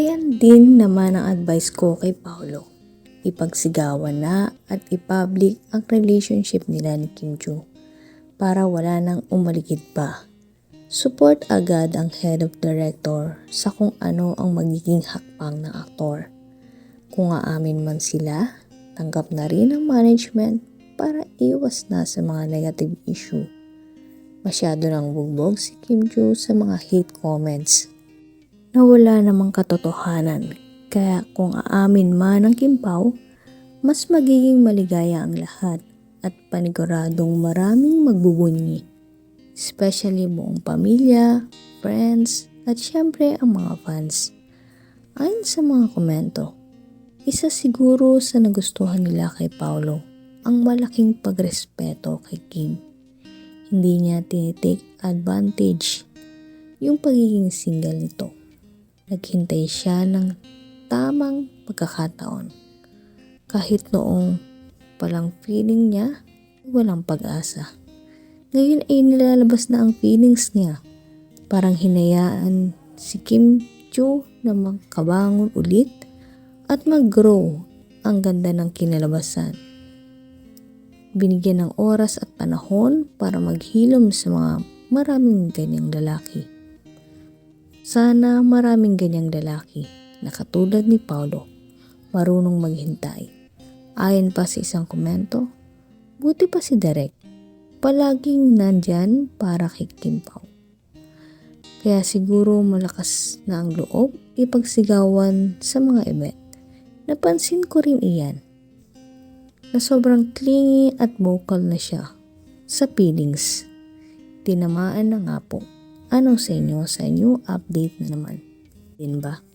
Ayan din naman ang advice ko kay Paolo. Ipagsigawan na at ipublic ang relationship nila ni Kim Joo para wala nang umaligid pa. Support agad ang head of director sa kung ano ang magiging hakbang ng aktor. Kung aamin man sila, tanggap na rin ang management para iwas na sa mga negative issue. Masyado nang bugbog si Kim Joo sa mga hate comments na wala namang katotohanan. Kaya kung aamin man ng Kim Pao, mas magiging maligaya ang lahat at paniguradong maraming magbubunyi. Especially buong pamilya, friends, at syempre ang mga fans. Ayon sa mga komento, isa siguro sa nagustuhan nila kay Paolo ang malaking pagrespeto kay Kim. Hindi niya tinitake advantage yung pagiging single nito. Naghintay siya ng tamang pagkakataon. Kahit noong palang feeling niya, walang pag-asa. Ngayon ay nilalabas na ang feelings niya. Parang hinayaan si Kim Chu na magkabangon ulit at mag-grow ang ganda ng kinalabasan. Binigyan ng oras at panahon para maghilom sa mga maraming ganyang lalaki. Sana maraming ganyang lalaki na katulad ni Paulo, marunong maghintay. Ayon pa sa isang komento, buti pa si Derek, palaging nandyan para kay Kim Pao. Kaya siguro malakas na ang loob ipagsigawan sa mga event. Napansin ko rin iyan na sobrang clingy at vocal na siya sa feelings. Tinamaan na nga po. Ano sa inyo? Sa inyo, update na naman. Din ba?